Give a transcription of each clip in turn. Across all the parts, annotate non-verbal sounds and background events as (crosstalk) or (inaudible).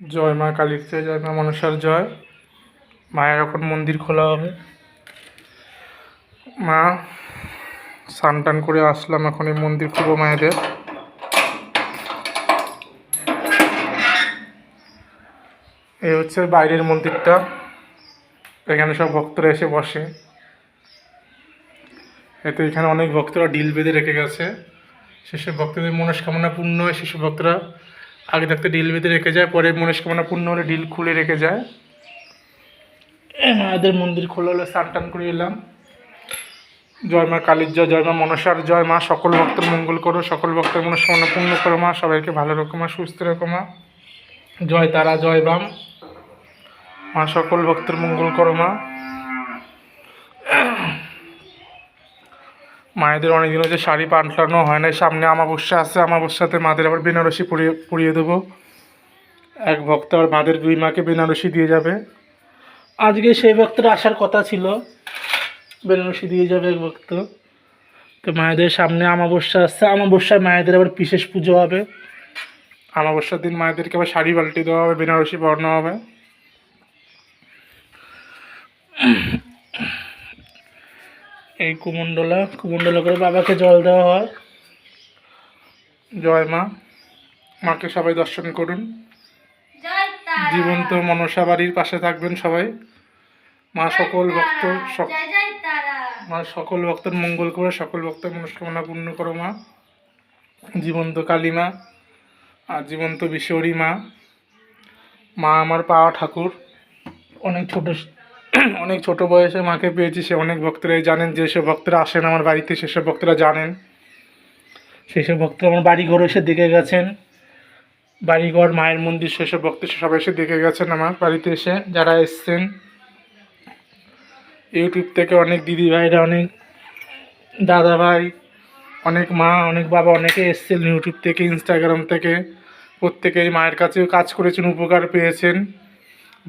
জয় মা কালীর জয় জয় মা মনসার জয়। মায়ের এখন মন্দির খোলা হবে। মা, স্নান করে আসলাম এখন এই মন্দির খুলবো মায়েদের। এই হচ্ছে বাইরের মন্দিরটা। এখানে সব ভক্তরা এসে বসে। এতে এখানে অনেক ভক্তরা ডিল বেঁধে রেখে গেছে। সেসব ভক্তদের মনস্কামনা পূর্ণ হয়, সেসব ভক্তরা আগে থাকতে ডিল বেঁধে রেখে যায় পরে মনস্কামনা পূর্ণ হলে ডিল খুলে রেখে যায়। মায়েদের মন্দির খোলা হলে স্নান টান করে এলাম। জয় মা কালীর জয় জয় মা মনসার জয়, মা সকল ভক্তের মঙ্গল করো, সকল ভক্তের মনস্কামনা পূর্ণ করো, মা সবাইকে ভালো রকম মা সুস্থ রকম মা। জয় তারা, জয় বাম। মা সকল ভক্তের মঙ্গল করো, মা। মায়েদের অনেকদিন হচ্ছে শাড়ি পাল্টানো হয় না সামনে আমাবস্যা আছে আমাবস্যাতে মাদের আবার বেনারসি পরিয়ে পরিয়ে দেবো। এক ভক্ত আবার মাদের দুই মাকে বেনারসি দিয়ে যাবে। আজকে সেই ভক্তরা আসার কথা ছিল, বেনারসি দিয়ে যাবে এক ভক্ত। তো মায়েদের সামনে আমাবস্যা আসছে আমাবস্যায় মায়েদের আবার বিশেষ পুজো হবে। আমাবস্যার দিন মায়েদেরকে আবার শাড়ি পাল্টে দেওয়া হবে, বেনারসি পরানো হবে। এই কুমণ্ডলা কুমণ্ডলা করে বাবাকে জল দেওয়া হয়। জয় মা। মাকে সবাই দর্শন করুন। জীবন্ত মনসা বাড়ির পাশে থাকবেন সবাই। মা সকল ভক্ত মা সকল ভক্তের মঙ্গল করে সকল ভক্তের মনস্কামনা পূর্ণ করো মা। জীবন্ত কালী মা আর জীবন্ত বিশ্বরী মা। মা আমার পাওয়া ঠাকুর। অনেক ছোট (clears throat) অনেক ছোট বয়সে মাকে পেয়েছি, সে অনেক ভক্তরাই জানেন যেসব ভক্তরা আসেন আমার বাড়িতে সেসব ভক্তরা জানেন। সেসব ভক্তরা আমার বাড়ি ঘর এসে দেখে গেছেন। বাড়িঘর, মায়ের মন্দির সেসব ভক্ত সবাই এসে দেখে গেছেন আমার বাড়িতে এসে, যারা এসছেন। ইউটিউব থেকে অনেক দিদি ভাইরা অনেক দাদা ভাই অনেক মা, অনেক বাবা, অনেকে এসছেন ইউটিউব থেকে, ইনস্টাগ্রাম থেকে। প্রত্যেকেই মায়ের কাছেও কাজ করেছেন, উপকার পেয়েছেন।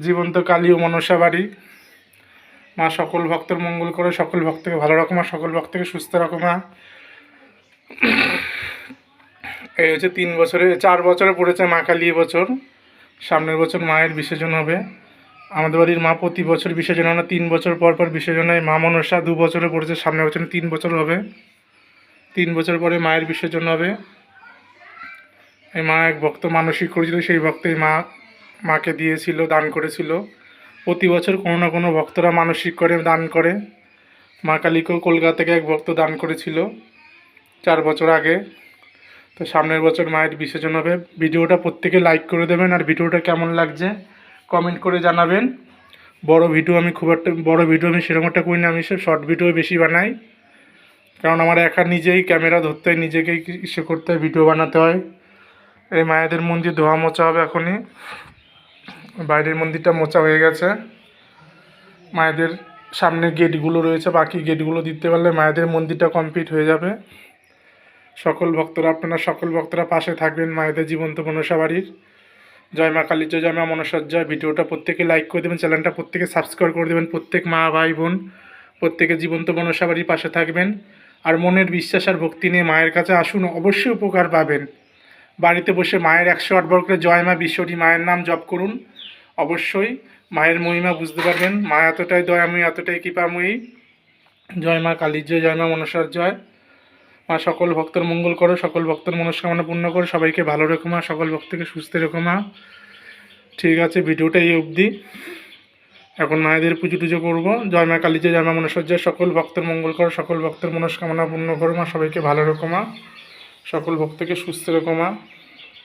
জীবন্ত কালী ও মনসা বাড়ি। মা সকল ভক্তের মঙ্গল করে, সকল ভক্তকে ভালো রকম আর সকল ভক্তকে সুস্থ রকম এই হচ্ছে তিন বছরে, চার বছরে পড়েছে মা কালী বছর। সামনের বছর মায়ের বিসর্জন হবে। আমাদের বাড়ির মা প্রতি বছর বিসর্জন হয় না, তিন বছর পর পর বিসর্জন হয়। মা মনসা দু বছরে পড়েছে, সামনের বছরে তিন বছর হবে। তিন বছর পরে মায়ের বিসর্জন হবে। এই মা এক ভক্ত মানসিক করেছিল, সেই ভক্ত এই মা, মাকে দিয়েছিল, দান করেছিল। প্রতি বছর কোনো না কোনো ভক্তরা মানসিক করে, দান করে। মা কালীকেও কলকাতা থেকে এক ভক্ত দান করেছিল চার বছর আগে। তো সামনের বছর মায়ের বিসর্জন হবে। ভিডিওটা প্রত্যেকে লাইক করে দেবেন আর ভিডিওটা কেমন লাগছে কমেন্ট করে জানাবেন। বড় ভিডিও আমি খুব একটা, বড় ভিডিও আমি সেরকম একটা করি না আমি সব শর্ট ভিডিও বেশি বানাই। কারণ আমার একা নিজেই ক্যামেরা ধরতে হয়, নিজেকেই ইসে করতে হয় ভিডিও বানাতে হয়। এই মায়েদের মন্দির ধোয়া মোচা হবে এখনই। বাইরের মন্দিরটা মোচা হয়ে গেছে। মায়েদের সামনে গেটগুলো রয়েছে, বাকি গেটগুলো দিতে পারলে মায়েদের মন্দিরটা কমপ্লিট হয়ে যাবে। সকল ভক্তরা, আপনারা সকল ভক্তরা পাশে থাকবেন মায়েদের জীবন্ত মনসা বাড়ির। জয় মা কালী, জয় মা মনসার জয় ভিডিওটা প্রত্যেকে লাইক করে দেবেন, চ্যানেলটা প্রত্যেকে সাবস্ক্রাইব করে দেবেন, প্রত্যেক মা, ভাই, বোন, প্রত্যেকে জীবন্ত মনসা বাড়ির পাশে থাকবেন। আর মনের বিশ্বাস আর ভক্তি নিয়ে মায়ের কাছে আসুন, অবশ্যই উপকার পাবেন। বাড়িতে বসে মায়ের একশো আটবার করে জয় মা বিশ্বরী মায়ের নাম জপ করুন। অবশ্যই মায়ের মহিমা বুঝতে পারবেন। মা এতটাই দয়াময়ী, এতটাই কৃপাময়ী। জয় মা কালীর জয় জয় মা মনসার জয়। মা, সকল ভক্তের মঙ্গল করো, সকল ভক্তের মনস্কামনা পূর্ণ করো। সবাইকে ভালো রেখো মা, সকল ভক্তকে সুস্থ রেখো মা। ঠিক আছে, ভিডিওটা এই অবধি। এখন মায়েদের পুজো টুজো করব। জয় মা কালী জয় মা মনসার জয়। সকল ভক্তের মঙ্গল করো, সকল ভক্তের মনস্কামনা পূর্ণ করো মা। সবাইকে ভালো রেখো মা। সকল ভক্তকে সুস্থ রেখো মা।